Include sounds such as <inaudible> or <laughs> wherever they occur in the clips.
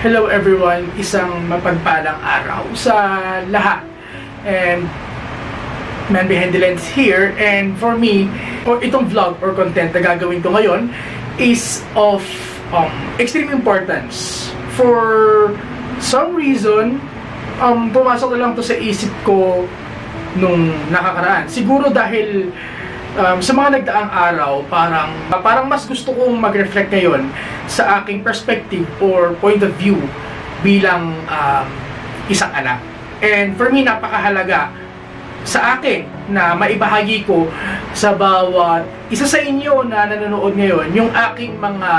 Hello everyone, isang mapagpalang araw sa lahat. And man behind the lens here and for me, or itong vlog or content na gagawin ko ngayon is of um, extreme importance. For some reason, um, pumasok na lang to sa isip ko nung nakakaraan. Siguro dahil um, sa mga nagdaang araw, parang parang mas gusto kong mag-reflect ngayon sa aking perspective or point of view bilang um, isang anak. And for me, napakahalaga sa akin na maibahagi ko sa bawat isa sa inyo na nanonood ngayon yung aking mga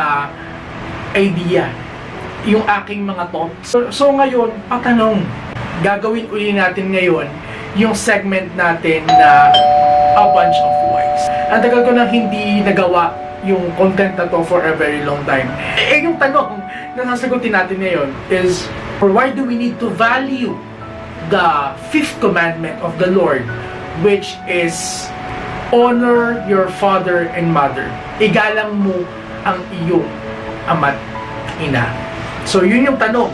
idea, yung aking mga thoughts. So, so ngayon, patanong, gagawin uli natin ngayon yung segment natin na A Bunch of. Ang tagal ko nang hindi nagawa yung content na to for a very long time. Eh, yung tanong <laughs> na sasagutin natin ngayon is, or why do we need to value the fifth commandment of the Lord, which is honor your father and mother. Igalang mo ang iyong ama't ina. So, yun yung tanong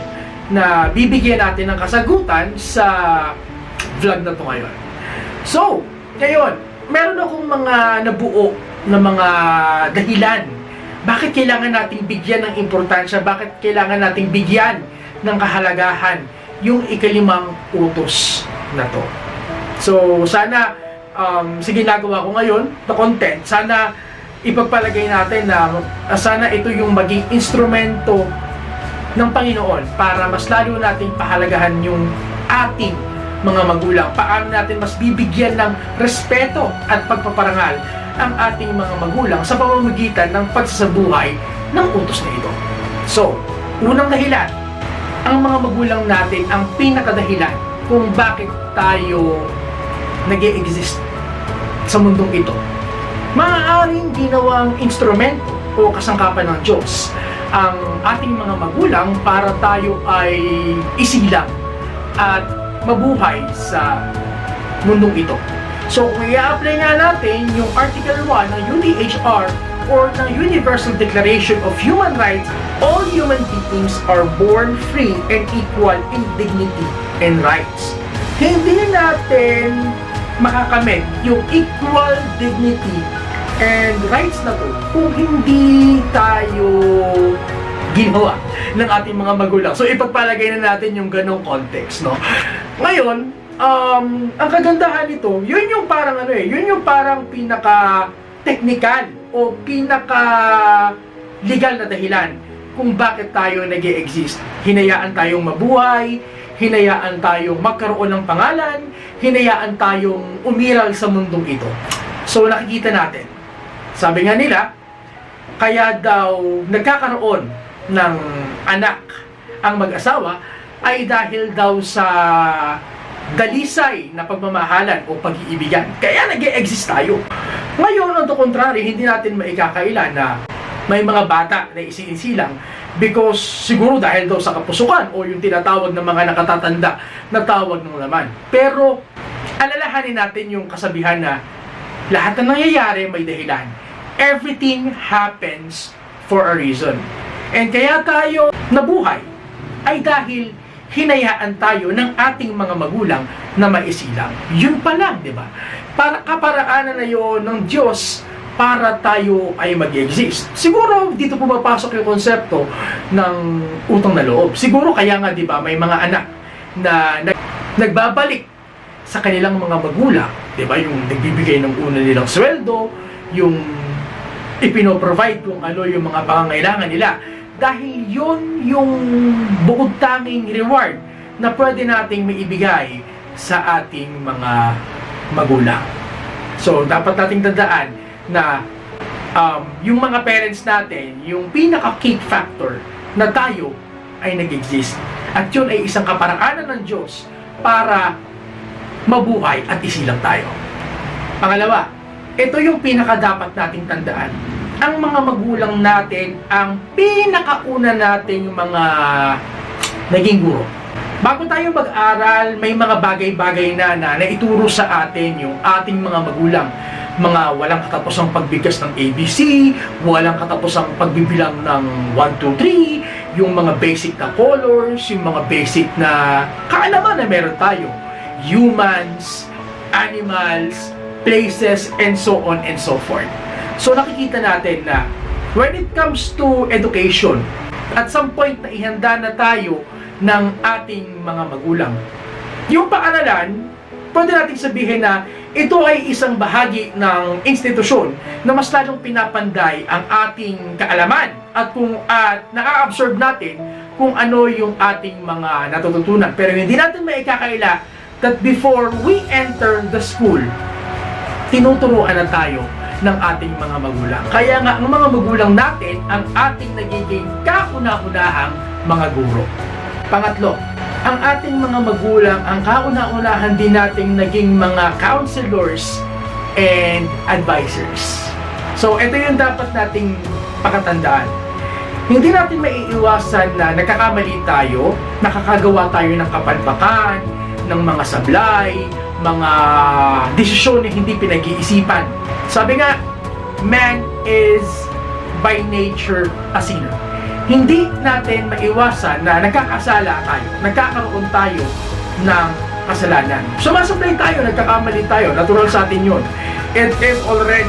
na bibigyan natin ng kasagutan sa vlog na to ngayon. So, ngayon, meron akong mga nabuo na mga dahilan. Bakit kailangan nating bigyan ng importansya? Bakit kailangan nating bigyan ng kahalagahan yung ikalimang utos na to? So, sana um, sa ginagawa ko ngayon na content, sana ipagpalagay natin na uh, sana ito yung maging instrumento ng Panginoon para mas lalo nating pahalagahan yung ating mga magulang. Paano natin mas bibigyan ng respeto at pagpaparangal ang ating mga magulang sa pamamagitan ng pagsasabuhay ng utos na ito. So, unang dahilan, ang mga magulang natin ang pinakadahilan kung bakit tayo nag exist sa mundong ito. Maaaring ginawang instrumento o kasangkapan ng Diyos ang ating mga magulang para tayo ay isilang at mabuhay sa mundong ito. So kung i-apply nga natin yung Article 1 ng UDHR or ng Universal Declaration of Human Rights, all human beings are born free and equal in dignity and rights. Hindi natin makakamit yung equal dignity and rights na to kung hindi tayo ginawa ng ating mga magulang. So ipagpalagay na natin yung ganong context, no? Ngayon, um, ang kagandahan nito, yun yung parang ano eh, yun yung parang pinaka technical o pinaka legal na dahilan kung bakit tayo nag exist Hinayaan tayong mabuhay, hinayaan tayong magkaroon ng pangalan, hinayaan tayong umiral sa mundong ito. So nakikita natin, sabi nga nila, kaya daw nagkakaroon ng anak ang mag-asawa ay dahil daw sa dalisay na pagmamahalan o pag-iibigan. Kaya nag exist tayo. Ngayon, on the contrary, hindi natin maikakaila na may mga bata na isiinsilang because siguro dahil daw sa kapusukan o yung tinatawag ng mga nakatatanda na tawag ng laman. Pero alalahanin natin yung kasabihan na lahat na nangyayari may dahilan. Everything happens for a reason. And kaya tayo nabuhay ay dahil hinayaan tayo ng ating mga magulang na maisilang. Yun pa lang, di ba? Para kaparaanan na yun ng Diyos para tayo ay mag-exist. Siguro dito pumapasok yung konsepto ng utang na loob. Siguro kaya nga 'di ba may mga anak na nag, nagbabalik sa kanilang mga magulang, 'di ba? Yung nagbibigay ng una nilang sweldo, yung ipino-provide kung ano yung mga pangangailangan nila. Dahil yon yung bukod tanging reward na pwede nating maibigay sa ating mga magulang. So, dapat nating tandaan na um, yung mga parents natin, yung pinaka-key factor na tayo ay nag-exist. At yun ay isang kaparaanan ng Diyos para mabuhay at isilang tayo. Pangalawa, ito yung pinaka-dapat nating tandaan. Ang mga magulang natin, ang pinakauna nating mga naging guro. Bago tayo mag-aral, may mga bagay-bagay na na naituro sa atin yung ating mga magulang mga walang katapusang pagbigkas ng ABC, walang katapusang pagbibilang ng 1, 2, 3, yung mga basic na colors, yung mga basic na kaalaman na meron tayo. Humans, animals, places, and so on and so forth. So nakikita natin na when it comes to education, at some point na ihanda na tayo ng ating mga magulang. Yung paaralan, pwede nating sabihin na ito ay isang bahagi ng institusyon na mas lalong pinapanday ang ating kaalaman at kung at na-absorb natin kung ano yung ating mga natututunan. Pero hindi natin maikakaila that before we enter the school, tinuturuan na tayo ng ating mga magulang. Kaya nga, ang mga magulang natin ang ating nagiging kauna-unahang mga guro. Pangatlo, ang ating mga magulang ang kauna-unahan din nating naging mga counselors and advisors. So, ito yung dapat nating pakatandaan. Hindi natin maiiwasan na nagkakamali tayo, nakakagawa tayo ng kapalpakan, ng mga sablay, mga desisyon na hindi pinag-iisipan. Sabi nga, man is by nature a sinner. Hindi natin maiwasan na nagkakasala tayo, nagkakaroon tayo ng kasalanan. Sumasablay tayo, nagkakamali tayo, natural sa atin yun. It is already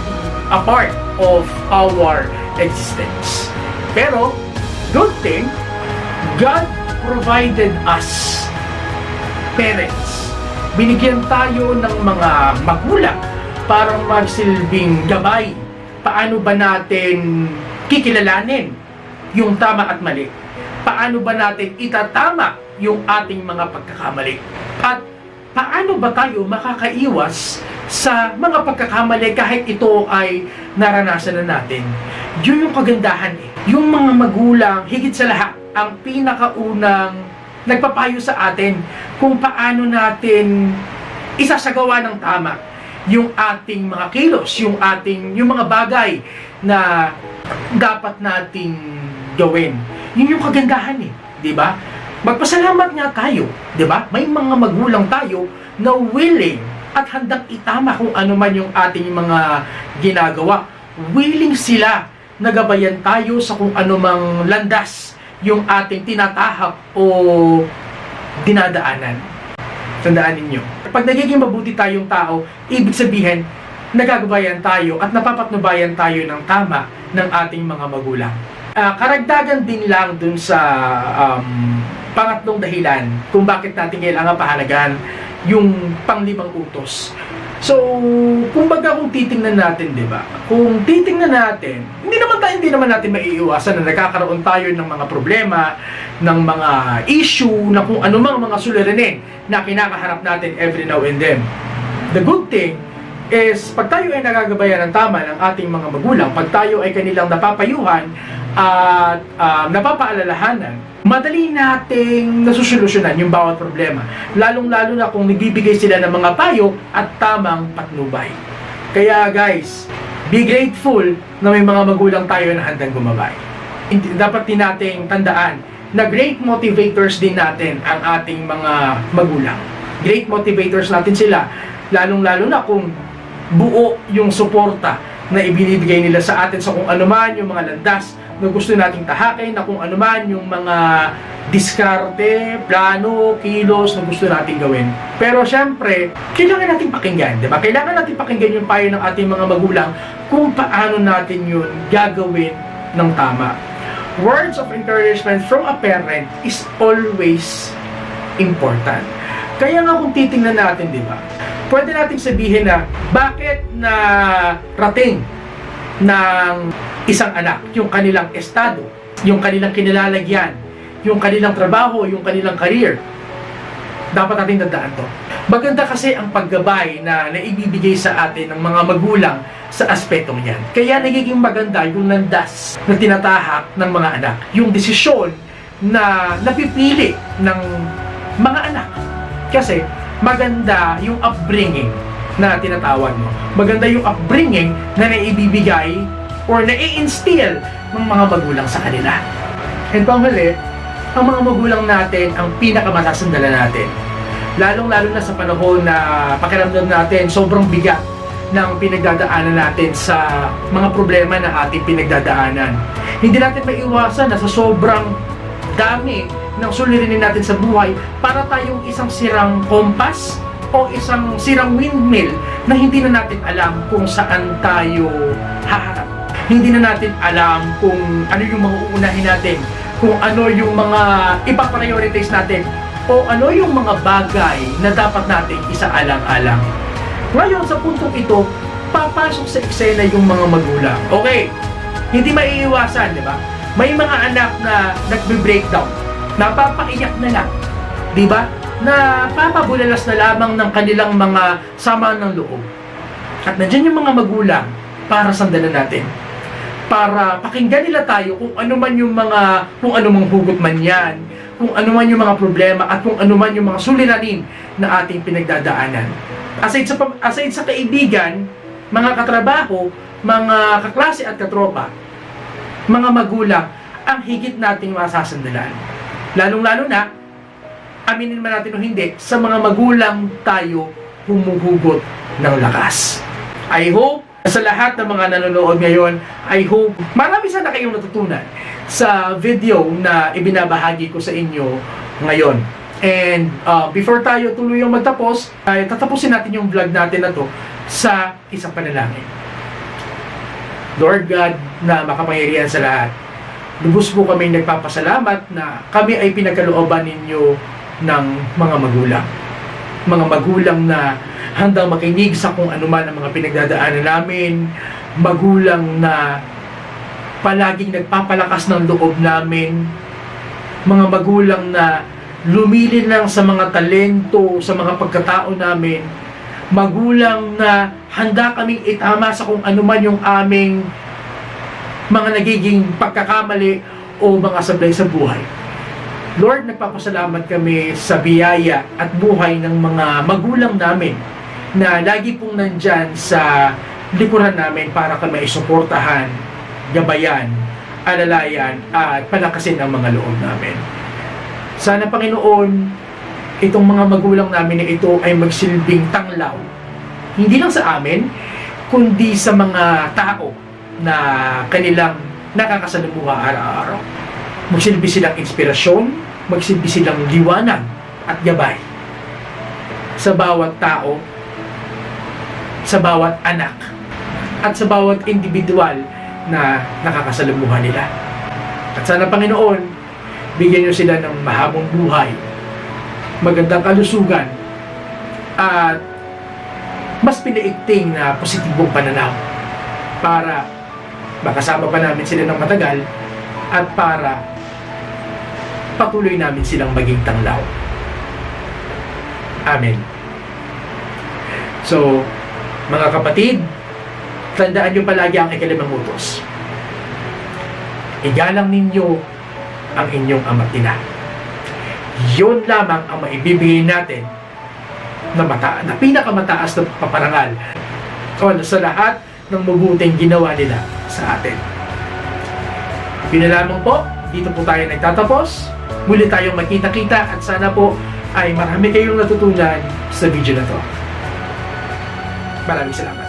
a part of our existence. Pero, good thing, God provided us parents. Binigyan tayo ng mga magulang para magsilbing gabay. Paano ba natin kikilalanin yung tama at mali? Paano ba natin itatama yung ating mga pagkakamali? At paano ba tayo makakaiwas sa mga pagkakamali kahit ito ay naranasan na natin? Yun yung kagandahan eh. Yung mga magulang, higit sa lahat, ang pinakaunang nagpapayo sa atin kung paano natin isasagawa ng tama yung ating mga kilos, yung ating yung mga bagay na dapat nating gawin. Yun yung kagandahan eh, 'di ba? Magpasalamat nga tayo, 'di ba? May mga magulang tayo na willing at handang itama kung ano man yung ating mga ginagawa. Willing sila nagabayan tayo sa kung anumang landas yung ating tinatahak o dinadaanan. Tandaan ninyo. Pag nagiging mabuti tayong tao, ibig sabihin, nagagabayan tayo at napapatnubayan tayo ng tama ng ating mga magulang. Ah, karagdagan din lang dun sa um, pangatlong dahilan kung bakit natin kailangan pahalagan yung panglimang utos. So, kumbaga kung titingnan natin, 'di ba? Kung titingnan natin, hindi naman tayo hindi naman natin maiiwasan na nagkakaroon tayo ng mga problema, ng mga issue na kung anumang mga suliranin na kinakaharap natin every now and then. The good thing is pag tayo ay nagagabayan ng tama ng ating mga magulang, pag tayo ay kanilang napapayuhan at ah, napapaalalahanan, madali nating nasusolusyonan yung bawat problema. Lalong-lalo na kung nagbibigay sila ng mga payo at tamang patnubay. Kaya guys, be grateful na may mga magulang tayo na handang gumabay. Dapat din nating tandaan na great motivators din natin ang ating mga magulang. Great motivators natin sila, lalong-lalo na kung buo yung suporta na ibinibigay nila sa atin sa kung ano man yung mga landas na gusto nating tahakin, na kung ano man yung mga diskarte, plano, kilos na gusto nating gawin. Pero syempre, kailangan nating pakinggan, di ba? Kailangan nating pakinggan yung payo ng ating mga magulang kung paano natin yun gagawin ng tama. Words of encouragement from a parent is always important. Kaya nga kung titingnan natin, di ba? Pwede nating sabihin na bakit na rating ng isang anak yung kanilang estado, yung kanilang kinilalagyan, yung kanilang trabaho, yung kanilang career. Dapat natin tandaan to. Maganda kasi ang paggabay na naibibigay sa atin ng mga magulang sa aspetong yan. Kaya nagiging maganda yung landas na tinatahak ng mga anak. Yung desisyon na napipili ng mga anak. Kasi maganda yung upbringing na tinatawag mo. Maganda yung upbringing na naibibigay or nai-instill ng mga magulang sa kanila. And panghuli, ang mga magulang natin ang pinakamasasandala natin. Lalong-lalo na sa panahon na pakiramdam natin sobrang bigat ng pinagdadaanan natin sa mga problema na ating pinagdadaanan. Hindi natin maiwasan na sa sobrang dami ng suliranin natin sa buhay para tayong isang sirang kompas o isang sirang windmill na hindi na natin alam kung saan tayo haharap. Hindi na natin alam kung ano yung mga uunahin natin, kung ano yung mga ipaprioritize natin, o ano yung mga bagay na dapat natin isaalang-alang. Ngayon, sa puntong ito, papasok sa eksena yung mga magulang. Okay, hindi maiiwasan, di ba? May mga anak na nagbe-breakdown, napapaiyak na lang, di ba? Na papabulalas na lamang ng kanilang mga sama ng loob. At nandiyan yung mga magulang para sandalan natin. Para pakinggan nila tayo kung ano man yung mga, kung ano mang hugot man yan, kung ano man yung mga problema at kung ano man yung mga suliranin na ating pinagdadaanan. Aside sa, aside sa kaibigan, mga katrabaho, mga kaklase at katropa, mga magulang, ang higit nating masasandalan. Lalong-lalo na, aminin man natin o hindi, sa mga magulang tayo humuhugot ng lakas. I hope sa lahat ng mga nanonood ngayon, I hope marami sana kayong natutunan sa video na ibinabahagi ko sa inyo ngayon. And uh, before tayo tuluyang magtapos, ay tatapusin natin yung vlog natin na to sa isang panalangin. Lord God na makapangyarihan sa lahat, lubos po kami nagpapasalamat na kami ay pinagkalooban ninyo ng mga magulang. Mga magulang na handang makinig sa kung ano man ang mga pinagdadaanan namin, magulang na palaging nagpapalakas ng loob namin, mga magulang na lumilin lang sa mga talento, sa mga pagkatao namin, magulang na handa kaming itama sa kung ano man yung aming mga nagiging pagkakamali o mga sablay sa buhay. Lord, nagpapasalamat kami sa biyaya at buhay ng mga magulang namin na lagi pong nandyan sa likuran namin para kami isuportahan, gabayan, alalayan at palakasin ang mga loob namin. Sana Panginoon, itong mga magulang namin na ito ay magsilbing tanglaw. Hindi lang sa amin, kundi sa mga tao na kanilang nakakasalumuha araw-araw. Magsilbi silang inspirasyon, magsilbi silang liwanag at gabay sa bawat tao, sa bawat anak, at sa bawat individual na nakakasalumuha nila. At sana Panginoon, bigyan niyo sila ng mahabang buhay, magandang kalusugan, at mas pinaigting na positibong pananaw para makasama pa namin sila ng matagal at para patuloy namin silang maging tanglaw. Amen. So, mga kapatid, tandaan nyo palagi ang ikalimang utos. Igalang ninyo ang inyong ama't ina. Yun lamang ang maibibigay natin na, mata na pinakamataas na paparangal o sa lahat ng mabuting ginawa nila sa atin. Pinalamang po, dito po tayo nagtatapos. Muli tayong makita-kita at sana po ay marami kayong natutunan sa video na to. Maraming salamat.